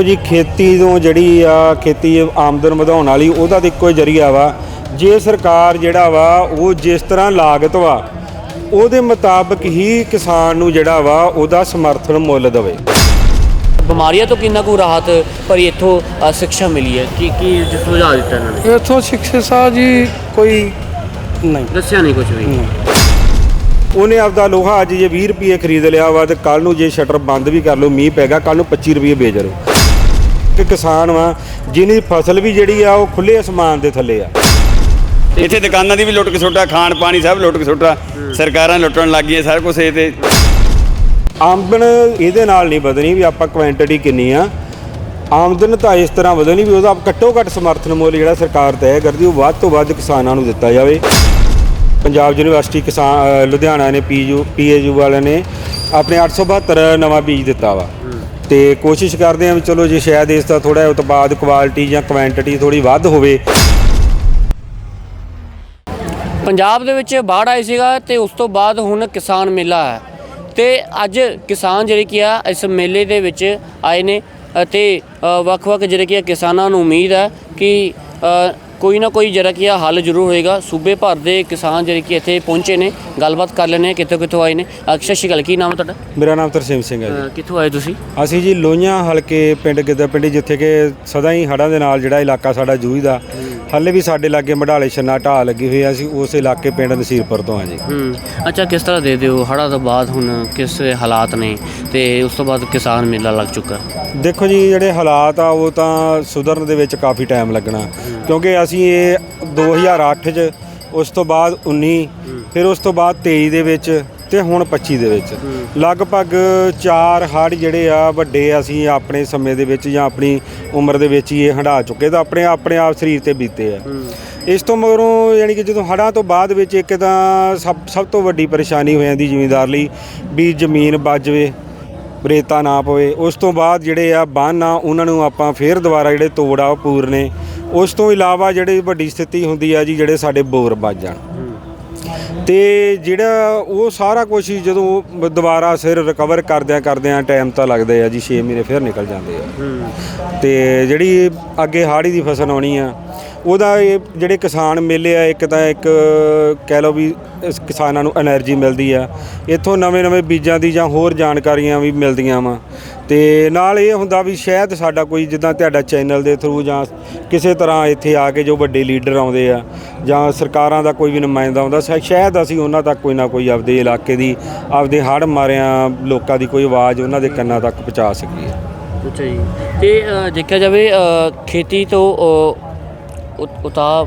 ਦੇਖੋ ਜੀ ਖੇਤੀ ਤੋਂ ਜਿਹੜੀ ਆ ਖੇਤੀ ਆਮਦਨ ਵਧਾਉਣ ਵਾਲੀ ਉਹਦਾ ਤਾਂ ਇੱਕੋ ਹੀ ਜਰੀਆ ਵਾ। ਜੇ ਸਰਕਾਰ ਜਿਹੜਾ ਵਾ ਉਹ ਜਿਸ ਤਰ੍ਹਾਂ ਲਾਗਤ ਵਾ ਉਹਦੇ ਮੁਤਾਬਕ ਹੀ ਕਿਸਾਨ ਨੂੰ ਜਿਹੜਾ ਵਾ ਉਹਦਾ ਸਮਰਥਨ ਮੁੱਲ ਦੇਵੇ। ਬਿਮਾਰੀਆਂ ਤੋਂ ਕਿੰਨਾ ਕੁ ਰਾਹਤ ਪਰ ਇੱਥੋਂ ਅ, ਸਿੱਖਿਆ ਮਿਲੀ ਹੈ? ਕੀ ਕੀ ਸੁਝਾਅ ਦਿੱਤਾ ਇਹਨਾਂ ਨੇ? ਇੱਥੋਂ ਸਿੱਖਿਆ ਸਾਹਿਬ ਜੀ ਕੋਈ ਨਹੀਂ। ਦੱਸਿਆ ਨਹੀਂ ਕੁਝ ਵੀ। ਉਹਨੇ ਆਪਦਾ ਲੋਹਾ ਅੱਜ ਜੇ 20 ਰੁਪਏ ਖਰੀਦ ਲਿਆ ਵਾ ਤੇ ਕੱਲ ਨੂੰ ਜੇ ਸ਼ਟਰ ਬੰਦ ਵੀ ਕਰ ਲਓ ਮੀਂਹ ਪੈਗਾ ਕੱਲ ਨੂੰ 25 ਰੁਪਏ ਵੇਚ ਲਓ ਕਿ ਕਿਸਾਨ ਵਾ ਜਿਹਦੀ ਫਸਲ ਵੀ ਜਿਹੜੀ ਆ ਉਹ ਖੁੱਲੇ ਅਸਮਾਨ ਦੇ ਥੱਲੇ ਆ। ਇੱਥੇ ਦੁਕਾਨਾਂ ਦੀ ਵੀ ਲੁੱਟ ਕੇ ਸੁੱਟਾ ਖਾਣ ਪਾਣੀ ਸਭ ਲੁੱਟ ਕੇ ਸੁੱਟਾ ਸਰਕਾਰਾਂ ਲੁੱਟਣ ਲੱਗ ਗਈਆਂ ਸਾਰਾ ਕੁਝ ਇਹ ਤੇ ਆਮਦਨ ਇਹਦੇ ਨਾਲ ਨਹੀਂ ਵਧਣੀ ਵੀ ਆਪਾਂ ਕੁਆਂਟੀਟੀ ਕਿੰਨੀ ਆ। ਆਮਦਨ ਤਾਂ ਇਸ ਤਰ੍ਹਾਂ ਵਧਣੀ ਵੀ ਉਹਦਾ ਘੱਟੋ ਘੱਟ ਸਮਰਥਨ ਮੁੱਲ ਜਿਹੜਾ ਸਰਕਾਰ ਤੈਅ ਕਰਦੀ ਉਹ ਵੱਧ ਤੋਂ ਵੱਧ ਕਿਸਾਨਾਂ ਨੂੰ ਦਿੱਤਾ ਜਾਵੇ। ਪੰਜਾਬ ਯੂਨੀਵਰਸਿਟੀ ਕਿਸਾਨ ਲੁਧਿਆਣਾ ਨੇ ਪੀਯੂ ਪੀਏਯੂ ਵਾਲਿਆਂ ਨੇ ਆਪਣੇ 872 ਨਵਾਂ ਬੀਜ ਦਿੱਤਾ ਵਾ। ਤੇ ਕੋਸ਼ਿਸ਼ ਕਰਦੇ ਆ ਵੀ ਚਲੋ ਜੇ ਸ਼ਾਇਦ ਇਸ ਦਾ ਥੋੜਾ ਉਤਪਾਦ ਕੁਆਲਿਟੀ ਜਾਂ ਕੁਆਂਟੀਟੀ ਥੋੜੀ ਵੱਧ ਹੋਵੇ। ਪੰਜਾਬ ਦੇ ਵਿੱਚ ਬਾੜ ਆਈ ਸੀਗਾ ਤੇ ਉਸ ਤੋਂ ਬਾਅਦ ਹੁਣ ਕਿਸਾਨ ਮੇਲਾ ਹੈ। ਤੇ ਅੱਜ ਕਿਸਾਨ ਜਿਹੜੇ ਕੀ ਆ, ਇਸ ਮੇਲੇ ਦੇ ਵਿੱਚ ਆਏ ਨੇ ਅਤੇ ਵੱਖ-ਵੱਖ ਜਿਹੜੇ ਕੀ ਆ ਕਿਸਾਨਾਂ ਨੂੰ ਉਮੀਦ ਹੈ ਕਿ ਕੋਈ ਨਾ ਕੋਈ ਜਿਹੜਾ ਕੀ ਆ ਹੱਲ ਜ਼ਰੂਰ ਹੋਏਗਾ। ਸੂਬੇ ਭਰ ਦੇ ਕਿਸਾਨ ਜਿਹੜੇ ਕੀ ਇੱਥੇ ਪਹੁੰਚੇ ਨੇ ਗੱਲਬਾਤ ਕਰ ਲੈਣੇ ਕਿੱਥੋਂ ਕਿੱਥੋਂ ਆਏ ਨੇ। ਅ, ਸਤਿ ਸ਼੍ਰੀ ਅਕਾਲ ਕੀ ਨਾਮ ਤੁਹਾਡਾ? ਮੇਰਾ ਨਾਮ ਤਰਸੇਮ ਸਿੰਘ ਹੈ ਜੀ। ਕਿੱਥੋਂ ਆਏ ਤੁਸੀਂ? ਅਸੀਂ ਜੀ ਲੋਹੀਆਂ ਹਲਕੇ ਪਿੰਡ ਗਿੱਦਾ ਪਿੰਡ ਜਿੱਥੇ ਕਿ ਸਦਾ ਹੀ ਹੜ੍ਹਾਂ ਦੇ ਨਾਲ ਜਿਹੜਾ ਇਲਾਕਾ ਸਾਡਾ ਜੂਝਦਾ। ਹਾਲੇ ਵੀ ਸਾਡੇ ਲਾਗੇ ਮਢਾਲੇ ਛੰਨਾ ਢਾਹ ਲੱਗੀ ਹੋਈ ਆ ਅਸੀਂ ਉਸ ਇਲਾਕੇ ਪਿੰਡ ਨਸੀਰਪੁਰ ਤੋਂ ਆ ਜੀ। ਹੂੰ। ਅੱਛਾ ਕਿਸ ਤਰ੍ਹਾਂ ਦੇ ਦਿਓ? ਹੜ੍ਹਾਂ ਤੋਂ ਬਾਅਦ ਹੁਣ ਕਿਸ ਹਾਲਾਤ ਨੇ? ਤੇ ਉਸ ਤੋਂ ਬਾਅਦ ਕਿਸਾਨ ਮੇਲਾ ਲੱਗ ਚੁੱਕਾ। ਦੇਖੋ ਜੀ ਜਿਹੜੇ ਹਾਲਾਤ ਆ ਉਹ ਤਾਂ ਸੁਧਰਨ ਦੇ ਵਿੱਚ ਕਾਫੀ ਟਾਈਮ ਲੱਗਣਾ। ਕਿਉਂਕਿ ਅਸੀਂ ਇਹ 2008 ਚ ਉਸ ਤੋਂ ਬਾਅਦ 19 ਫਿਰ ਉਸ ਤੋਂ ਬਾਅਦ 23 ਦੇ ਵਿੱਚ ਤੇ ਹੁਣ 25 ਦੇ ਵਿੱਚ। ਲਗਭਗ ਚਾਰ ਹੜ੍ਹ ਜਿਹੜੇ ਆ ਵੱਡੇ ਅਸੀਂ ਆਪਣੇ ਸਮੇਂ ਦੇ ਵਿੱਚ ਜਾਂ ਆਪਣੀ ਉਮਰ ਦੇ ਵਿੱਚ ਹੀ ਇਹ ਹੰਢਾ ਚੁੱਕੇ ਤਾਂ ਆਪਣੇ ਆਪਣੇ ਆਪ ਸਰੀਰ ਤੇ ਬੀਤੇ ਆ। ਇਸ ਤੋਂ ਮਗਰੋਂ ਯਾਨੀ ਕਿ ਜਦੋਂ ਹੜ੍ਹਾਂ ਤੋਂ ਬਾਅਦ ਵਿੱਚ ਇੱਕ ਤਾਂ ਸਭ ਸਭ ਤੋਂ ਵੱਡੀ ਪਰੇਸ਼ਾਨੀ ਹੋ ਜਾਂਦੀ ਜ਼ਿਮੀਂਦਾਰ ਲਈ ਵੀ ਜ਼ਮੀਨ ਵੱਜ ਜਾਵੇ ਰੇਤਾ ਨਾ ਪਵੇ। ਉਸ ਤੋਂ ਬਾਅਦ ਜਿਹੜੇ ਆ ਬੰਨ੍ਹ ਆ ਉਹਨਾਂ ਨੂੰ ਆਪਾਂ ਫੇਰ ਦੁਬਾਰਾ ਜਿਹੜੇ ਤੋੜ ਆ ਪੂਰਨੇ। ਉਸ ਤੋਂ ਇਲਾਵਾ ਜਿਹੜੀ ਵੱਡੀ ਸਥਿਤੀ ਹੁੰਦੀ ਆ ਜੀ ਜਿਹੜੇ ਸਾਡੇ ਬੋਰ ਵੱਜ ਜਾਣ। ਤੇ ਜਿਹੜਾ ਉਹ ਸਾਰਾ ਕੁਝ ਹੀ ਜਦੋਂ ਦੁਬਾਰਾ ਸਿਰ ਰਿਕਵਰ ਕਰਦਿਆਂ ਕਰਦਿਆਂ ਟਾਈਮ ਤਾਂ ਲੱਗਦਾ ਆ ਜੀ 6 ਮਹੀਨੇ ਫਿਰ ਨਿਕਲ ਜਾਂਦੇ ਆ। ਤੇ ਜਿਹੜੀ ਅੱਗੇ ਹਾੜੀ ਦੀ ਫਸਲ ਆਉਣੀ ਆ ਉਹਦਾ ਇਹ ਜਿਹੜੇ ਕਿਸਾਨ ਮੇਲੇ ਆ ਇੱਕ ਤਾਂ ਇੱਕ ਕਹਿ ਲਓ ਵੀ ਕਿਸਾਨਾਂ ਨੂੰ એનર્ਜੀ ਮਿਲਦੀ ਆ। ਇੱਥੋਂ ਨਵੇਂ-ਨਵੇਂ ਬੀਜਾਂ ਦੀ ਜਾਂ ਹੋਰ ਜਾਣਕਾਰੀਆਂ ਵੀ ਮਿਲਦੀਆਂ ਵਾ। ਤੇ ਨਾਲ ਇਹ ਹੁੰਦਾ ਵੀ ਸ਼ਾਇਦ ਸਾਡਾ ਕੋਈ ਜਿੱਦਾਂ ਤੁਹਾਡਾ ਚੈਨਲ ਦੇ ਥਰੂ ਜਾਂ ਕਿਸੇ ਤਰ੍ਹਾਂ ਇੱਥੇ ਆ ਕੇ ਜੋ ਵੱਡੇ ਲੀਡਰ ਆਉਂਦੇ ਆ, ਜਾਂ ਸਰਕਾਰਾਂ ਦਾ ਕੋਈ ਵੀ ਨੁਮਾਇੰਦਾ ਆਉਂਦਾ ਸ਼ਾਇਦ ਅਸੀਂ ਉਹਨਾਂ ਤੱਕ ਕੋਈ ਨਾ ਕੋਈ ਆਪਦੇ ਇਲਾਕੇ ਦੀ, ਆਪਦੇ ਹੜ ਮਾਰਿਆਂ ਲੋਕਾਂ ਦੀ ਕੋਈ ਆਵਾਜ਼ ਉਹਨਾਂ ਦੇ ਕੰਨਾਂ ਤੱਕ ਪਹੁੰਚਾ ਸਕੀਏ ਅੱਛਾ ਜੀ। ਤੇ ਦੇਖਿਆ ਜਾਵੇ ਖੇਤੀ ਤੋਂ ਉਤਾ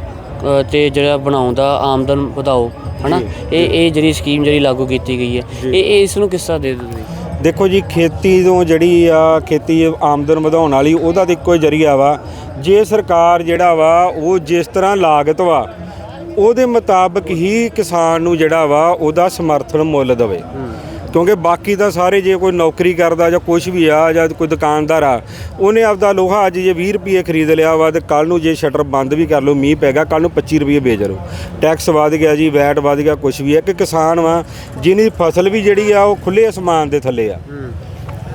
ਤੇ ਜਿਹੜਾ ਬਣਾਉਂਦਾ ਆਮਦਨ ਵਧਾਓ ਹਨਾ? ਇਹ ਇਹ ਜਿਹੜੀ ਸਕੀਮ ਜਿਹੜੀ ਲਾਗੂ ਕੀਤੀ ਗਈ ਹੈ ਇਹ ਇਸ ਨੂੰ ਕਿਸ ਤਰ੍ਹਾਂ ਦੇ ਦਿਓ ਤੁਸੀਂ ਦੇਖੋ ਜੀ ਖੇਤੀ ਤੋਂ ਜਿਹੜੀ ਆ ਖੇਤੀ ਆਮਦਨ ਵਧਾਉਣ ਵਾਲੀ ਉਹਦਾ ਤਾਂ ਇੱਕੋ ਹੀ ਜਰੀਆ ਵਾ। ਜੇ ਸਰਕਾਰ ਜਿਹੜਾ ਵਾ ਉਹ ਜਿਸ ਤਰ੍ਹਾਂ ਲਾਗਤ ਵਾ ਉਹਦੇ ਮੁਤਾਬਕ ਹੀ ਕਿਸਾਨ ਨੂੰ ਜਿਹੜਾ ਵਾ ਉਹਦਾ ਸਮਰਥਨ ਮੁੱਲ ਦੇਵੇ। ਕਿਉਂਕਿ ਬਾਕੀ ਤਾਂ ਸਾਰੇ ਜੇ ਕੋਈ ਨੌਕਰੀ ਕਰਦਾ ਜਾਂ ਕੁਝ ਵੀ ਆ ਜਾਂ ਕੋਈ ਦੁਕਾਨਦਾਰ ਆ ਉਹਨੇ ਆਪਦਾ ਲੋਹਾ ਅੱਜ ਜੇ 20 ਰੁਪਏ ਖਰੀਦ ਲਿਆ ਵਾ ਤੇ ਕੱਲ ਨੂੰ ਜੇ ਸ਼ਟਰ ਬੰਦ ਵੀ ਕਰ ਲਓ ਮੀਂਹ ਪੈਗਾ ਕੱਲ ਨੂੰ 25 ਰੁਪਏ ਵੇਚ ਲਓ ਟੈਕਸ ਵਧ ਗਿਆ ਜੀ ਵੈਟ ਵਧ ਗਿਆ ਕੁਝ ਵੀ ਹੈ ਕਿ ਕਿਸਾਨ ਵਾ ਜਿਹਦੀ ਫਸਲ ਵੀ ਜਿਹੜੀ ਆ ਉਹ ਖੁੱਲੇ ਅਸਮਾਨ ਦੇ ਥੱਲੇ ਆ।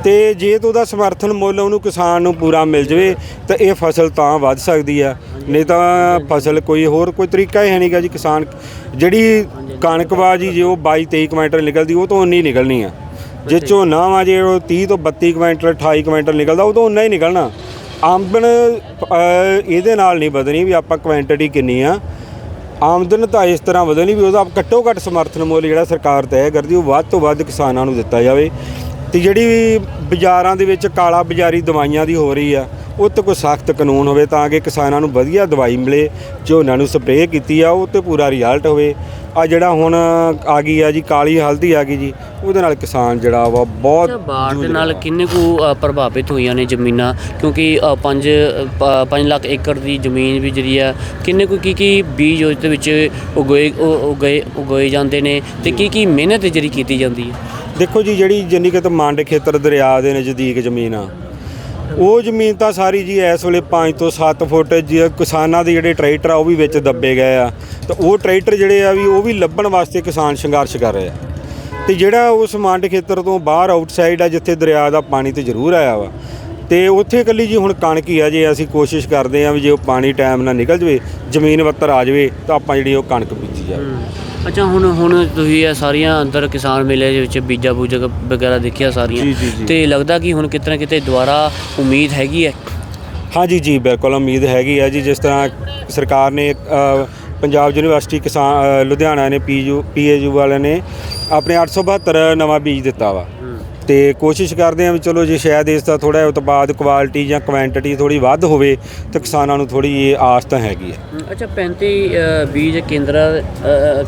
ਤੇ ਜੇ ਤਾਂ ਉਹਦਾ ਸਮਰਥਨ ਮੁੱਲ ਉਹਨੂੰ ਕਿਸਾਨ ਨੂੰ ਪੂਰਾ ਮਿਲ ਜਵੇ ਤਾਂ ਇਹ ਫਸਲ ਤਾਂ ਵੱਧ ਸਕਦੀ ਆ। ਨਹੀਂ ਤਾਂ ਫਸਲ ਕੋਈ ਹੋਰ ਕੋਈ ਤਰੀਕਾ ਹੀ ਹੈ ਨਹੀਂਗਾ ਜੀ ਕਿਸਾਨ ਜਿਹੜੀ ਕਣਕ ਵਾ ਜੀ ਜੇ ਉਹ 22 23 ਕੁਇੰਟਲ ਨਿਕਲਦੀ ਉਹ ਤੋਂ ਉਨੀ ਨਿਕਲਣੀ ਆ। ਜੇ ਝੋਨਾ ਵਾ ਜੇ ਉਹ 30 ਤੋਂ 32 ਕੁਇੰਟਲ 28 ਕੁਇੰਟਲ ਨਿਕਲਦਾ ਉਹ ਤੋਂ ਉਨਾ ਹੀ ਨਿਕਲਣਾ। ਆਮਦਨ ਇਹਦੇ ਨਾਲ ਨਹੀਂ ਵਧਣੀ ਵੀ ਆਪਾਂ ਕੁਆਂਟੀਟੀ ਕਿੰਨੀ ਆ। ਆਮਦਨ ਤਾਂ ਇਸ ਤਰ੍ਹਾਂ ਵਧਣੀ ਵੀ ਉਹਦਾ ਘੱਟੋ ਘੱਟ ਸਮਰਥਨ ਮੁੱਲ ਜਿਹੜਾ ਸਰਕਾਰ ਤੈਅ ਕਰਦੀ ਉਹ ਵੱਧ ਤੋਂ ਵੱਧ ਕਿਸਾਨਾਂ ਨੂੰ ਦਿੱਤਾ ਜਾਵੇ। ਤੇ ਜਿਹੜੀ ਵੀ ਬਾਜ਼ਾਰਾਂ ਦੇ ਵਿੱਚ ਕਾਲਾ ਬਾਜ਼ਾਰੀ ਦਵਾਈਆਂ ਦੀ ਹੋ ਰਹੀ ਆ ਉਹ ਤੇ ਕੋਈ ਸਖਤ ਕਾਨੂੰਨ ਹੋਵੇ ਤਾਂ ਕਿ ਕਿਸਾਨਾਂ ਨੂੰ ਵਧੀਆ ਦਵਾਈ ਮਿਲੇ ਝੋਨਾ ਨੂੰ ਸਪਰੇਅ ਕੀਤੀ ਆ ਉਹ ਤੇ ਪੂਰਾ ਰਿਜ਼ਲਟ ਹੋਵੇ। ਆ ਜਿਹੜਾ ਹੁਣ ਆ ਗਈ ਆ ਜੀ ਕਾਲੀ ਹਲਦੀ ਆ ਗਈ ਜੀ ਉਹਦੇ ਨਾਲ ਕਿਸਾਨ ਜਿਹੜਾ ਵਾ ਬਹੁਤ ਬਾੜ ਦੇ। ਨਾਲ ਕਿੰਨੇ ਕੁ ਅ, ਪ੍ਰਭਾਵਿਤ ਹੋਈਆਂ ਨੇ ਜ਼ਮੀਨਾਂ ਕਿਉਂਕਿ 5 5 ਲੱਖ ਏਕੜ ਦੀ ਜ਼ਮੀਨ ਵੀ ਜਿਹੜੀ ਆ ਕਿੰਨੇ ਕੁ ਕੀ ਕੀ ਬੀਜ ਉਸ ਦੇ ਵਿੱਚ ਉਗਏ ਉ- ਉਗਏ ਉਗਾਏ ਜਾਂਦੇ ਨੇ ਤੇ ਕੀ ਕੀ ਮਿਹਨਤ ਜਿਹੜੀ ਕੀਤੀ ਜਾਂਦੀ ਹੈ ਦੇਖੋ ਜੀ ਜਿਹੜੀ ਜਿੰਨੀ ਕਿ ਮੰਡ ਖੇਤਰ ਦਰਿਆ ਦੇ ਨਜ਼ਦੀਕ ਜ਼ਮੀਨ ਆ ਉਹ ਜ਼ਮੀਨ ਤਾਂ ਸਾਰੀ ਜੀ ਇਸ ਵੇਲੇ 5 ਤੋਂ 7 ਫੁੱਟ ਜੇ, ਕਿਸਾਨਾਂ ਦੇ ਜਿਹੜੇ ਟਰੈਕਟਰ ਆ ਉਹ ਵੀ ਵਿੱਚ ਦੱਬੇ ਗਏ ਆ। ਤਾਂ ਉਹ ਟਰੈਕਟਰ ਜਿਹੜੇ ਆ ਵੀ ਉਹ ਵੀ ਲੱਭਣ ਵਾਸਤੇ ਕਿਸਾਨ ਸੰਘਰਸ਼ ਕਰ ਰਹੇ ਆ। ਤੇ ਜਿਹੜਾ ਉਸ ਮੰਡ ਖੇਤਰ ਤੋਂ ਬਾਹਰ ਆਊਟਸਾਈਡ ਆ, ਜਿੱਥੇ ਦਰਿਆ ਦਾ ਪਾਣੀ ਤੇ ਜ਼ਰੂਰ ਆਇਆ ਵਾ। ਤੇ ਉੱਥੇ ਇਕੱਲੀ ਜੀ ਹੁਣ ਕਣਕ ਹੀ ਆ, ਜੇ ਅਸੀਂ ਕੋਸ਼ਿਸ਼ ਕਰਦੇ ਆ ਵੀ ਜੇ ਉਹ ਪਾਣੀ ਟਾਈਮ ਨਾਲ ਨਿਕਲ ਜਵੇ, ਜ਼ਮੀਨ ਵੱਤਰ ਆ ਜਵੇ, ਤਾਂ ਆਪਾਂ ਜਿਹੜੀ ਉਹ ਕਣਕ ਬੀਜੀ ਜਾਵੇ। ਅੱਛਾ ਹੁਣ ਹੁਣ ਤੁਸੀਂ ਇਹ ਸਾਰੀਆਂ ਅੰਦਰ ਕਿਸਾਨ ਮੇਲੇ ਦੇ ਵਿੱਚ ਬੀਜਾ ਬੂਜਾ ਵਗੈਰਾ ਦੇਖਿਆ ਸਾਰੀਆਂ। ਜੀ, ਜੀ, ਜੀ। ਤੇ ਲੱਗਦਾ ਕਿ ਹੁਣ ਕਿਤੇ ਨਾ ਕਿਤੇ ਦੁਬਾਰਾ ਉਮੀਦ ਹੈਗੀ ਹੈ? ਹਾਂਜੀ ਜੀ ਬਿਲਕੁਲ ਉਮੀਦ ਹੈਗੀ ਆ ਜੀ ਜਿਸ ਤਰ੍ਹਾਂ ਸਰਕਾਰ ਨੇ ਅ, ਪੰਜਾਬ ਯੂਨੀਵਰਸਿਟੀ ਕਿਸਾਨ ਅ, ਲੁਧਿਆਣਾ ਨੇ ਪੀਯੂ ਪੀਏਯੂ ਵਾਲਿਆਂ ਨੇ ਆਪਣੇ 872 ਨਵਾਂ ਬੀਜ ਦਿੱਤਾ ਵਾ। ਤੇ ਕੋਸ਼ਿਸ਼ ਕਰਦੇ ਆ ਵੀ ਚਲੋ ਜੇ ਸ਼ਾਇਦ ਇਸ ਦਾ ਥੋੜਾ ਉਤਪਾਦ ਕੁਆਲਿਟੀ ਜਾਂ ਕੁਆਂਟੀਟੀ ਥੋੜੀ ਵੱਧ ਹੋਵੇ ਤਾਂ ਕਿਸਾਨਾਂ ਨੂੰ ਥੋੜੀ ਇਹ ਆਸ ਤਾਂ ਹੈਗੀ ਹੈ। ਅੱਛਾ 35 ਅ, ਬੀਜ ਕੇਂਦਰ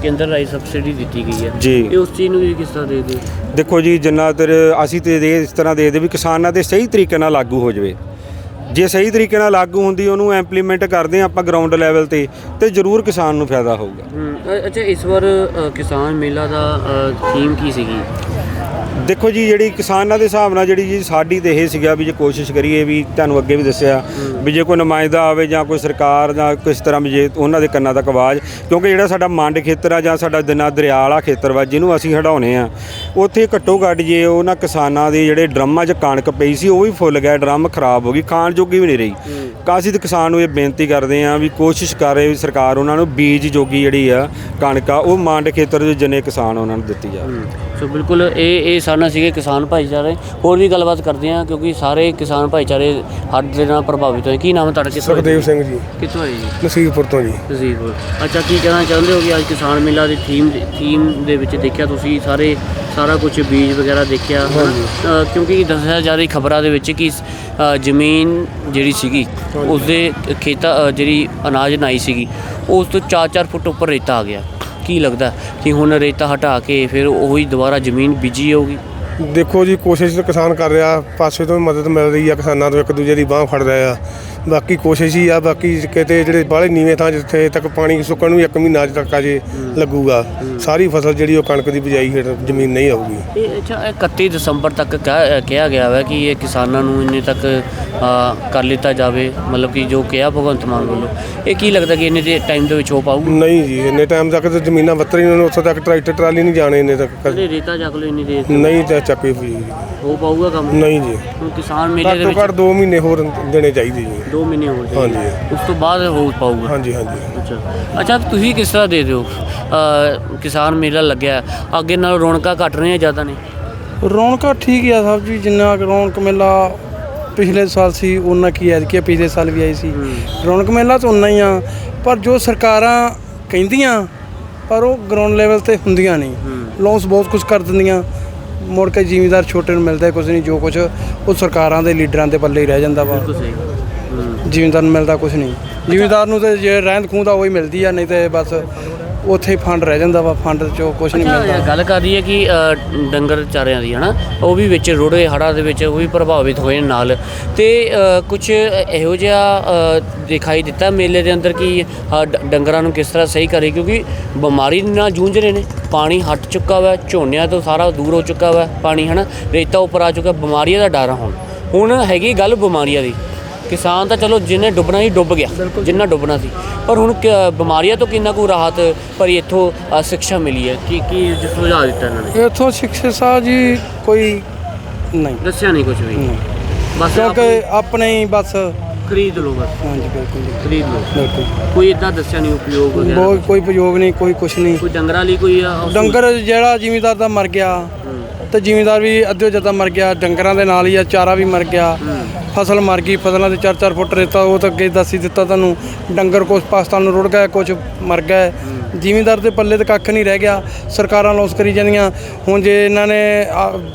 ਕੇਂਦਰ ਰਾਈ ਸਬਸਿਡੀ ਦਿੱਤੀ ਗਈ ਹੈ। ਜੀ। ਇਹ ਉਸ ਚੀਜ਼ ਨੂੰ ਵੀ ਕਿਸ ਤਰ੍ਹਾਂ ਦੇ ਦਿਓ ਦੇਖੋ ਜੀ ਜਿੰਨਾ ਤਰ ਅਸੀਂ ਤੇ ਦੇ ਇਸ ਤਰ੍ਹਾਂ ਦੇ ਦੇ ਵੀ ਕਿਸਾਨਾਂ ਤੇ ਸਹੀ ਤਰੀਕੇ ਨਾਲ ਲਾਗੂ ਹੋ ਜਾਵੇ। ਜੇ ਸਹੀ ਤਰੀਕੇ ਨਾਲ ਲਾਗੂ ਹੁੰਦੀ ਉਹਨੂੰ ਇੰਪਲੀਮੈਂਟ ਕਰਦੇ ਆ ਆਪਾਂ ਗਰਾਊਂਡ ਲੈਵਲ ਤੇ ਤੇ ਜ਼ਰੂਰ ਕਿਸਾਨ ਨੂੰ ਫਾਇਦਾ ਹੋਊਗਾ। ਅੱਛਾ ਇਸ ਵਾਰ ਕਿਸਾਨ ਮੇਲਾ ਦਾ ਥੀਮ ਕੀ ਸੀਗੀ? ਦੇਖੋ ਜੀ ਜਿਹੜੀ ਕਿਸਾਨਾਂ ਦੇ ਹਿਸਾਬ ਨਾਲ ਜਿਹੜੀ ਜੀ ਸਾਡੀ ਤੇ ਇਹ ਸੀਗਾ ਵੀ ਜੇ ਕੋਸ਼ਿਸ਼ ਕਰੀਏ ਵੀ ਤੁਹਾਨੂੰ ਅੱਗੇ ਵੀ ਦੱਸਿਆ ਵੀ ਜੇ ਕੋਈ ਨੁਮਾਇੰਦਾ ਆਵੇ ਜਾਂ ਕੋਈ ਸਰਕਾਰ ਜਾਂ ਕਿਸ ਤਰ੍ਹਾਂ ਵੀ ਜੇ ਉਹਨਾਂ ਦੇ ਕੰਨਾਂ ਤੱਕ ਆਵਾਜ਼ ਕਿਉਂਕਿ ਜਿਹੜਾ ਸਾਡਾ ਮੰਡ ਖੇਤਰ ਆ ਜਾਂ ਸਾਡਾ ਦਿਨਾ ਦਰਿਆ ਵਾਲਾ ਖੇਤਰ ਵਾ ਜਿਹਨੂੰ ਅਸੀਂ ਹਟਾਉਨੇ ਆ ਉੱਥੇ ਘੱਟੋ ਘੱਟ ਜੇ ਉਹਨਾਂ ਕਿਸਾਨਾਂ ਦੇ ਜਿਹੜੇ ਡਰਮਾਂ 'ਚ ਕਣਕ ਪਈ ਸੀ ਉਹ ਵੀ ਫੁੱਲ ਗਏ ਡਰਮ ਖਰਾਬ ਹੋ ਗਈ ਖਾਣ ਜੋਗੀ ਵੀ ਨਹੀਂ ਰਹੀ। ਕਾਸੀ ਤੇ ਕਿਸਾਨ ਨੂੰ ਇਹ ਬੇਨਤੀ ਕਰਦੇ ਆ ਵੀ ਕੋਸ਼ਿਸ਼ ਕਰੇ ਵੀ ਸਰਕਾਰ ਉਹਨਾਂ ਨੂੰ ਬੀਜ ਜੋਗੀ ਜਿਹੜੀ ਆ ਕਣਕ ਆ ਉਹ ਮੰਡ ਖੇਤਰ ਦੇ ਜਿੰਨੇ ਕਿਸਾਨ ਉਹਨਾਂ ਨੂੰ ਦਿੱਤੀ ਜਾਵੇ। ਸੋ ਬਿਲਕੁਲ ਇਹ ਇਹ ਸਾਡੇ ਨਾਲ ਸੀਗੇ ਕਿਸਾਨ ਭਾਈਚਾਰੇ। ਹੋਰ ਵੀ ਗੱਲਬਾਤ ਕਰਦੇ ਹਾਂ ਕਿਉਂਕਿ ਸਾਰੇ ਕਿਸਾਨ ਭਾਈਚਾਰੇ ਹੱਦ ਦੇ ਨਾਲ ਪ੍ਰਭਾਵਿਤ ਹੋਏ। ਕੀ ਨਾਮ ਹੈ ਤੁਹਾਡਾ? ਕਿੱਥੋਂ ਸੁਖਦੇਵ ਸਿੰਘ ਜੀ? ਕਿੱਥੋਂ ਆਏ ਜੀ? ਨਸੀਬਪੁਰ ਤੋਂ ਜੀ। ਤਜ਼ੀਰ ਅੱਛਾ ਕੀ ਕਹਿਣਾ ਚਾਹੁੰਦੇ ਹੋ ਕਿ ਅੱਜ ਕਿਸਾਨ ਮੇਲਾ ਦੀ ਥੀਮ ਥੀਮ ਦੇ ਵਿੱਚ ਦੇਖਿਆ ਤੁਸੀਂ? ਸਾਰੇ ਸਾਰਾ ਕੁਝ ਬੀਜ ਵਗੈਰਾ ਦੇਖਿਆ? ਅ, ਕਿਉਂਕਿ ਦੱਸਿਆ ਜਾ ਰਹੀ ਖਬਰਾਂ ਦੇ ਵਿੱਚ ਕਿ ਅ, ਜ਼ਮੀਨ ਜਿਹੜੀ ਸੀਗੀ ਉਸ ਦੇ ਖੇਤਾਂ ਅ, ਜਿਹੜੀ ਅਨਾਜ ਨਾਈ ਸੀਗੀ ਉਸ ਤੋਂ 4-4 ਫੁੱਟ ਉੱਪਰ ਰੇਤਾ ਆ ਗਿਆ। ਕੀ ਲੱਗਦਾ ਕਿ ਹੁਣ ਰੇਤਾ ਹਟਾ ਕੇ ਫਿਰ ਉਹੀ ਦੁਬਾਰਾ ਜ਼ਮੀਨ ਬੀਜੀ ਹੋਊਗੀ ਦੇਖੋ ਜੀ, ਕੋਸ਼ਿਸ਼ ਤਾਂ ਕਿਸਾਨ ਕਰ ਰਿਹਾ, ਪਾਸੇ ਤੋਂ ਵੀ ਮਦਦ ਮਿਲ ਰਹੀ ਆ ਕਿਸਾਨਾਂ ਤੋਂ, ਇੱਕ ਦੂਜੇ ਦੀ ਬਾਹ ਫੜ ਰਹੇ ਆ। ਬਾਕੀ ਕੋਸ਼ਿਸ਼ ਹੀ ਆ ਬਾਕੀ ਕਿਤੇ ਜਿਹੜੇ ਬਾਹਲੇ ਨੀਵੇਂ ਥਾਂ ਜਿੱਥੇ ਤੱਕ ਪਾਣੀ ਸੁੱਕਣ ਨੂੰ ਇੱਕ ਮਹੀਨਾ ਅਜੇ ਤੱਕ ਅਜੇ ਲੱਗੂਗਾ ਸਾਰੀ ਫਸਲ ਜਿਹੜੀ ਉਹ ਕਣਕ ਦੀ ਬਿਜਾਈ ਹੇਠ ਜ਼ਮੀਨ ਨਹੀਂ ਆਊਗੀ ਇਹ ਅੱਛਾ ਇਹ 31 ਦਸੰਬਰ ਤੱਕ ਕਹਿ- ਗਿਆ ਹੈ ਕਿ ਇਹ ਕਿਸਾਨਾਂ ਨੂੰ ਇੰਨੇ ਤੱਕ ਕਰ ਲਿੱਤਾ ਜਾਵੇ ਮਤਲਬ ਕਿ ਜੋ ਕਿਹਾ ਭਗਵੰਤ ਮਾਨ ਵੱਲੋਂ। ਇਹ ਕੀ ਲੱਗਦਾ ਕਿ ਇੰਨੇ ਦੇ ਟਾਈਮ ਦੇ ਵਿੱਚ ਹੋ ਪਾਊਗਾ? ਨਹੀਂ ਜੀ ਇੰਨੇ ਟਾਈਮ ਤੱਕ ਤਾਂ ਜ਼ਮੀਨਾਂ ਵੱਤਰ ਨੂੰ ਉੱਥੋਂ ਤੱਕ ਟਰੈਕਟਰ ਟਰਾਲੀ ਨਹੀਂ ਜਾਣੇ ਇੰਨੇ ਤੱਕ। ਰੇਤਾ ਚੱਕ ਲਓ ਇੰਨੀ ਦੇਰ ਨਹੀਂ ਤਾਂ ਚੱਕੀ ਹੋਈ ਜੀ। ਹੋ ਪਾਊਗਾ ਕੰਮ? ਨਹੀਂ ਜੀ। ਹੁਣ ਕਿਸਾਨ ਮੇਲੇ ਦੇ ਘੱਟੋ ਵਿੱਚ ਘੱਟ 2 ਮਹੀਨੇ ਹੋਰ ਦੇਣੇ ਚਾਹੀਦੇ ਜੀ। 2 ਮਹੀਨੇ ਹੋ ਜਾਣਗੇ ਹਾਂਜੀ। ਉਸ ਤੋਂ ਬਾਅਦ ਹੋ ਪਾਊਗਾ? ਹਾਂਜੀ ਹਾਂਜੀ। ਅੱਛਾ। ਅੱਛਾ ਤੁਸੀਂ ਕਿਸ ਤਰ੍ਹਾਂ ਦੇ ਦਿਓ? ਅ, ਕਿਸਾਨ ਮੇਲਾ ਲੱਗਿਆ। ਹੈ। ਅੱਗੇ ਨਾਲ ਰੌਣਕਾਂ ਘਟ ਰਹੀਆਂ ਜ਼ਿਆਦਾ ਨੇ ਰੌਣਕਾਂ ਠੀਕ ਆ ਸਾਹਿਬ ਜੀ ਜਿੰਨਾ ਕੁ ਰੌਣਕ ਮੇਲਾ ਪਿਛਲੇ ਸਾਲ ਸੀ ਉਹਨਾਂ ਕੀ ਐਤਕੀ ਆ, ਪਿਛਲੇ ਸਾਲ ਵੀ ਆਈ ਸੀ। ਰੌਣਕ ਮੇਲਾ ਤਾਂ ਉਨਾ ਹੀ ਆ ਪਰ ਜੋ ਸਰਕਾਰਾਂ ਕਹਿੰਦੀਆਂ ਪਰ ਉਹ ਗਰਾਊਂਡ ਲੈਵਲ ਤੇ ਹੁੰਦੀਆਂ ਨਹੀਂ। ਲੌਸ ਬਹੁਤ ਕੁਝ ਕਰ ਦਿੰਦੀਆਂ। ਮੁੜ ਕੇ ਜ਼ਿਮੀਦਾਰ ਛੋਟੇ ਨੂੰ ਮਿਲਦਾ ਕੁਝ ਨਹੀਂ ਜੋ ਕੁਝ ਉਹ ਸਰਕਾਰਾਂ ਦੇ ਲੀਡਰਾਂ ਦੇ ਪੱਲੇ ਹੀ ਰਹਿ ਜਾਂਦਾ ਵਾ। ਜ਼ਿਮੀਦਾਰ ਨੂੰ ਮਿਲਦਾ ਕੁਝ ਨਹੀਂ। ਜ਼ਿਮੀਦਾਰ ਨੂੰ ਤੇ ਜੇ ਰਹਿੰਦ ਖੂੰਦ ਆ ਉਹੀ ਮਿਲਦੀ ਆ ਨਹੀਂ ਤੇ ਬਸ ਉੱਥੇ ਫੰਡ ਰਹਿ ਜਾਂਦਾ ਵਾ ਫੰਡ ਚੋਂ ਕੁਝ ਨਹੀਂ ਮਿਲਦਾ। ਗੱਲ ਕਰ ਰਹੀ ਹੈ ਕਿ ਅ, ਡੰਗਰ ਚਾਰਿਆਂ ਦੀ ਹਨਾ? ਉਹ ਵੀ ਵਿੱਚ ਰੁੜੇ ਹੜ੍ਹਾਂ ਦੇ ਵਿੱਚ ਉਹ ਵੀ ਪ੍ਰਭਾਵਿਤ ਹੋਏ ਨਾਲ। ਤੇ ਕੁਝ ਇਹੋ ਜਿਹਾ ਅ, ਦਿਖਾਈ ਦਿੱਤਾ ਮੇਲੇ ਦੇ ਅੰਦਰ ਕਿ ਅ, ਡ- ਡੰਗਰਾਂ ਨੂੰ ਕਿਸ ਤਰ੍ਹਾਂ ਸਹੀ ਕਰੇ? ਕਿਉਂਕਿ ਬਿਮਾਰੀ ਨਾਲ ਜੂਝ ਰਹੇ ਨੇ। ਪਾਣੀ ਹਟ ਚੁੱਕਾ ਵਾ ਝੋਨਿਆਂ ਤੋਂ ਸਾਰਾ ਦੂਰ ਹੋ ਚੁੱਕਾ ਵਾ ਪਾਣੀ ਹਨਾ? ਰੇਤਾ ਉੱਪਰ ਆ ਚੁੱਕਾ ਬਿਮਾਰੀਆਂ ਦਾ ਡਰ ਆ ਹੁਣ। ਹੁਣ ਹੈਗੀ ਗੱਲ ਬਿਮਾਰੀਆਂ ਦੀ। ਕਿਸਾਨ ਤਾਂ ਚਲੋ ਜਿਹਨੇ ਡੁੱਬਣਾ ਸੀ ਡੁੱਬ ਗਿਆ ਜਿੰਨਾ ਡੁੱਬਣਾ ਸੀ। ਪਰ ਹੁਣ ਬਿਮਾਰੀਆਂ ਤੋਂ ਕਿੰਨਾ ਕੁ ਰਾਹਤ ਪਰ ਇੱਥੋਂ ਸਿੱਖਿਆ ਮਿਲੀ ਹੈ? ਕੀ ਕੀ ਸੁਝਾਅ ਦਿੱਤਾ ਇਹਨਾਂ ਨੇ? ਇੱਥੋਂ ਸਿੱਖਿਆ ਸਾਹਿਬ ਜੀ ਕੋਈ ਨਹੀਂ। ਦੱਸਿਆ ਨਹੀਂ ਕੁਝ ਵੀ। ਬਸ ਕਿਉਂਕਿ ਆਪਣੇ ਹੀ ਬਸ ਖਰੀਦ ਲਓ ਬਸ। ਹਾਂਜੀ ਬਿਲਕੁਲ ਖਰੀਦ ਲਓ। ਬਿਲਕੁਲ। ਕੋਈ ਇਦਾਂ ਦੱਸਿਆ ਨਹੀਂ ਉਪਯੋਗ ਵਗੈਰਾ ਬਹੁਤ ਕੋਈ ਪ੍ਰਯੋਗ ਨਹੀਂ ਕੋਈ ਕੁਛ ਨਹੀਂ। ਕੋਈ ਡੰਗਰਾਂ ਲਈ ਕੋਈ? ਡੰਗਰ ਜਿਹੜਾ ਜ਼ਿਮੀਦਾਰ ਦਾ ਮਰ ਗਿਆ ਹੂੰ, ਤੇ ਜ਼ਿਮੀਦਾਰ ਵੀ ਅੱਧੇ ਜ਼ਿਆਦਾ ਮਰ ਗਿਆ, ਡੰਗਰਾਂ ਦੇ ਨਾਲ ਹੀ ਆ, ਚਾਰਾ ਵੀ ਮਰ ਗਿਆ। ਫਸਲ ਮਰ ਗਈ, ਫਸਲਾਂ ਦੇ 4-4 ਫੁੱਟ ਰੇਤਾ, ਉਹ ਤਾਂ ਅੱਗੇ ਦੱਸ ਹੀ ਦਿੱਤਾ ਤੁਹਾਨੂੰ, ਡੰਗਰ ਕੁਛ ਪਾਕਿਸਤਾਨ ਨੂੰ ਰੁੜ ਗਏ ਕੁਝ ਮਰ ਗਿਆ। ਜ਼ਿਮੀਦਾਰ ਦੇ ਪੱਲੇ ਤੇ ਕੱਖ ਨਹੀਂ ਰਹਿ ਗਿਆ, ਸਰਕਾਰਾਂ ਲੋਸ ਕਰੀ ਜਾਂਦੀਆਂ। ਹੁਣ ਜੇ ਇਹਨਾਂ ਨੇ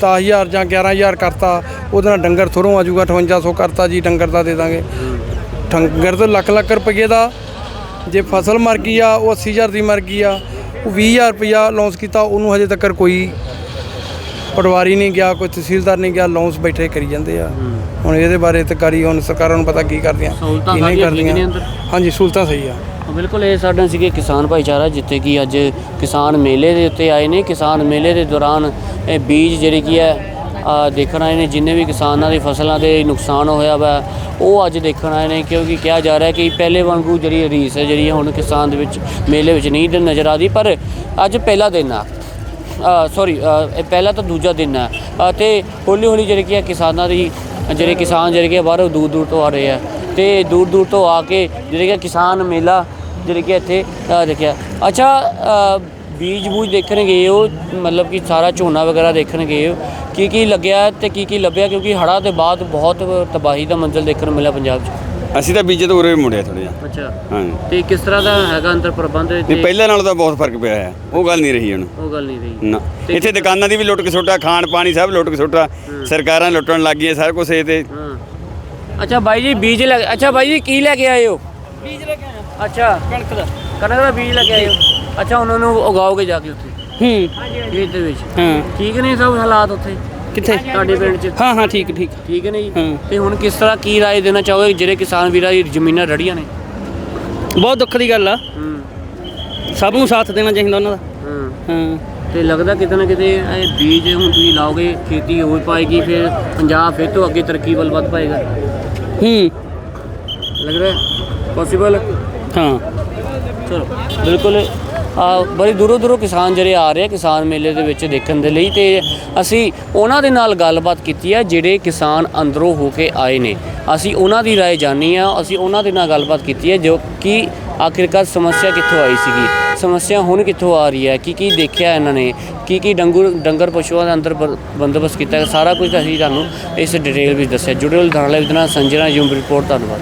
10000 ਜਾਂ 11000 ਕਰਤਾ, ਉਹਦੇ ਨਾਲ ਡੰਗਰ ਥੋੜੋਂ ਆ ਜਾਊਗਾ 5800 ਕਰਤਾ ਜੀ, ਡੰਗਰ ਦਾ ਦੇ ਦਾਂਗੇ। ਡੰਗਰ ਤਾਂ ਲੱਖ ਲੱਖ ਰੁਪਏ ਦਾ, ਜੇ ਫਸਲ ਮਰ ਗਈ ਆ, ਉਹ 80000 ਦੀ ਮਰ ਗਈ ਆ, ਉਹ 20000 ਰੁਪਇਆ ਲੌਂਸ ਕੀਤਾ, ਉਹਨੂੰ ਹਜੇ ਤੱਕ ਕੋਈ ਪਟਵਾਰੀ ਨਹੀਂ ਗਿਆ ਕੋਈ ਤਹਿਸੀਲਦਾਰ ਨਹੀਂ ਗਿਆ ਲੌਂਸ ਬੈਠੇ ਕਰੀ ਜਾਂਦੇ ਆ। ਹੁਣ ਇਹਦੇ ਬਾਰੇ ਤੇ ਕਰੀ ਹੁਣ ਸਰਕਾਰਾਂ ਨੂੰ ਪਤਾ ਕੀ ਕਰਦੀਆਂ ਸਹੂਲਤਾਂ ਕੀ ਨਹੀਂ ਕਰਦੀਆਂ? ਹਾਂਜੀ ਸਹੂਲਤਾਂ ਸਹੀ ਆ। ਬਿਲਕੁਲ ਇਹ ਸਾਡੇ ਸੀਗੇ ਕਿਸਾਨ ਭਾਈਚਾਰਾ ਜਿੱਥੇ ਕਿ ਅੱਜ ਕਿਸਾਨ ਮੇਲੇ ਦੇ ਉੱਤੇ ਆਏ ਨੇ। ਕਿਸਾਨ ਮੇਲੇ ਦੇ ਦੌਰਾਨ ਇਹ ਬੀਜ ਜਿਹੜੇ ਕੀ ਹੈ ਆ ਦੇਖਣ ਆਏ ਨੇ ਜਿੰਨੇ ਵੀ ਕਿਸਾਨਾਂ ਦੀ ਫਸਲਾਂ ਦੇ ਨੁਕਸਾਨ ਹੋਇਆ ਵਾ ਉਹ ਅੱਜ ਦੇਖਣ ਆਏ ਨੇ ਕਿਉਂਕਿ ਕਿਹਾ ਜਾ ਰਿਹਾ ਕਿ ਪਹਿਲੇ ਵਾਂਗੂ ਜਿਹੜੀ ਰੀਸ ਹੈ ਜਿਹੜੀ ਹੁਣ ਕਿਸਾਨ ਦੇ ਵਿੱਚ ਮੇਲੇ ਵਿੱਚ ਨਹੀਂ ਨਜ਼ਰ ਆਦੀ ਪਰ ਅੱਜ ਪਹਿਲਾ ਦਿਨ ਆ। ਸੌਰੀ ਇਹ ਪਹਿਲਾ ਤਾਂ ਦੂਜਾ ਦਿਨ ਹੈ। ਅ, ਤੇ ਹੌਲੀ ਹੌਲੀ ਜਿਹੜੇ ਕਿ ਹੈ ਕਿਸਾਨਾਂ ਦੀ ਜਿਹੜੇ ਕਿਸਾਨ ਜਿਹੜੇ ਕਿ ਬਾਹਰੋਂ ਦੂਰ ਦੂਰ ਤੋਂ ਆ ਰਹੇ ਆ। ਤੇ ਦੂਰ ਦੂਰ ਤੋਂ ਆ ਕੇ ਜਿਹੜੇ ਕਿ ਕਿਸਾਨ ਮੇਲਾ ਜਿਹੜੇ ਕਿ ਇੱਥੇ ਦੇਖਿਆ। ਅੱਛਾ ਬੀਜ ਬੂਜ ਦੇਖਣ ਗਏ ਹੋ? ਮਤਲਬ ਕਿ ਸਾਰਾ ਝੋਨਾ ਵਗੈਰਾ ਦੇਖਣ ਗਏ ਹੋ? ਕੀ ਕੀ ਲੱਗਿਆ ਤੇ ਕੀ ਕੀ ਲੱਭਿਆ? ਕਿਉਂਕਿ ਹੜ੍ਹਾਂ ਦੇ ਬਾਅਦ ਬਹੁਤ ਤਬਾਹੀ ਦਾ ਮੰਜ਼ਲ ਦੇਖਣ ਨੂੰ ਮਿਲਿਆ ਪੰਜਾਬ 'ਚ। ਅਸੀਂ ਤਾਂ ਬੀਜੇ ਤੋਂ ਉਰੇ ਮੁੜਿਆ ਥੋੜਾ ਜਿਹਾ। ਅੱਛਾ। ਹਾਂ ਤੇ ਕਿਸ ਤਰ੍ਹਾਂ ਦਾ ਹੈਗਾ ਅੰਦਰ ਪ੍ਰਬੰਧ? ਨਹੀਂ ਤੇ ਪਹਿਲਾਂ ਨਾਲੋਂ ਤਾਂ ਬਹੁਤ ਫ਼ਰਕ ਪਿਆ ਹੈ। ਉਹ ਗੱਲ ਨਹੀਂ ਰਹੀ ਹੁਣ। ਉਹ ਗੱਲ ਨਹੀਂ ਰਹੀ। ਨਾ। ਇੱਥੇ ਦੁਕਾਨਾਂ ਦੀ ਵੀ ਲੁੱਟ ਕੇ ਸੁੱਟਾ ਖਾਣ ਪਾਣੀ ਸਭ ਲੁੱਟ ਕੇ ਸੁੱਟਾ ਸਰਕਾਰਾਂ ਲੁੱਟਣ ਲੱਗ ਗਈਆਂ ਸਾਰਾ ਕੁਝ ਇਹ ਤੇ ਹਾਂ। ਅੱਛਾ ਬਾਈ ਜੀ ਬੀਜ ਲੈ ਅੱਛਾ ਬਾਈ ਜੀ ਕੀ ਲੈ ਕੇ ਆਏ ਹੋ? ਬੀਜ ਲੈ ਕੇ ਆਏ ਅੱਛਾ। ਕਣਕ ਦਾ। ਕਣਕ ਦਾ ਬੀਜ ਲੈ ਕੇ ਆਏ ਹੋ? ਅੱਛਾ ਉਹਨਾਂ ਨੂੰ ਉਗਾਓਗੇ ਜਾ ਕੇ ਉੱਥੇ? ਹੂੰ। ਖੇਤ ਦੇ ਵਿੱਚ। ਹਾਂ। ਠੀਕ ਨੇ ਸਭ ਹਾਲਾਤ ਉੱਥੇ? ਕਿੱਥੇ? ਤੁਹਾਡੇ ਪਿੰਡ 'ਚ ਹਾਂ ਹਾਂ ਠੀਕ ਠੀਕ। ਠੀਕ ਨੇ ਜੀ? ਹਾਂ। ਤੇ ਹੁਣ ਕਿਸ ਤਰ੍ਹਾਂ ਕੀ ਰਾਏ ਦੇਣਾ ਚਾਹੋਗੇ ਜਿਹੜੇ ਕਿਸਾਨ ਵੀਰਾਂ ਦੀ ਜ਼ਮੀਨਾਂ ਰੜੀਆਂ ਨੇ? ਬਹੁਤ ਦੁੱਖ ਦੀ ਗੱਲ ਆ। ਹੂੰ। ਸਭ ਨੂੰ ਸਾਥ ਦੇਣਾ ਚਾਹੀਦਾ ਉਹਨਾਂ ਦਾ। ਹੂੰ। ਹਾਂ। ਤੇ ਲੱਗਦਾ ਕਿਤੇ ਨਾ ਕਿਤੇ ਇਹ ਬੀਜ ਹੁਣ ਤੁਸੀਂ ਲਾਓਗੇ ਖੇਤੀ ਹੋ ਪਾਏਗੀ ਫਿਰ ਪੰਜਾਬ ਫਿਰ ਤੋਂ ਅੱਗੇ ਤਰੱਕੀ ਵੱਲ ਵੱਧ ਪਾਏਗਾ। ਹੂੰ। ਲੱਗ ਰਿਹਾ ਪੋਸੀਬਲ ਹਾਂ। ਚਲੋ। ਬਿਲਕੁਲ। ਬੜੀ ਦੂਰੋਂ ਦੂਰੋਂ ਕਿਸਾਨ ਜਿਹੜੇ ਆ ਰਹੇ ਆ ਕਿਸਾਨ ਮੇਲੇ ਦੇ ਵਿੱਚ ਦੇਖਣ ਦੇ ਲਈ ਤੇ ਅਸੀਂ ਉਹਨਾਂ ਦੇ ਨਾਲ ਗੱਲਬਾਤ ਕੀਤੀ ਹੈ ਜਿਹੜੇ ਕਿਸਾਨ ਅੰਦਰੋਂ ਹੋ ਕੇ ਆਏ ਨੇ ਅਸੀਂ ਉਹਨਾਂ ਦੀ رائے ਜਾਣੀ ਆ ਅਸੀਂ ਉਹਨਾਂ ਦੇ ਨਾਲ ਗੱਲਬਾਤ ਕੀਤੀ ਹੈ ਜੋ ਕਿ ਆਖਿਰਕਾਰ ਸਮੱਸਿਆ ਕਿੱਥੋਂ ਆਈ ਸੀਗੀ ਸਮੱਸਿਆ ਹੁਣ ਕਿੱਥੋਂ ਆ ਰਹੀ ਹੈ ਕੀ ਕੀ ਦੇਖਿਆ ਇਹਨਾਂ ਨੇ ਕੀ ਕੀ ਡੰਗਰ ਡੰਗਰ ਪਸ਼ੂਆਂ ਦਾ ਅੰਦਰ ਬ- ਬੰਦੋਬਸਤ ਕੀਤਾ ਹੈ, ਸਾਰਾ ਕੁਝ ਅਸੀਂ ਤੁਹਾਨੂੰ ਇਸ ਡਿਟੇਲ ਵਿੱਚ ਦੱਸਿਆ ਜੁੜੇ ਹੋਏ ਨਾਲ ਸੰਜਨਾ ਜੂਮ ਰਿਪੋਰਟ ਧੰਨਵਾਦ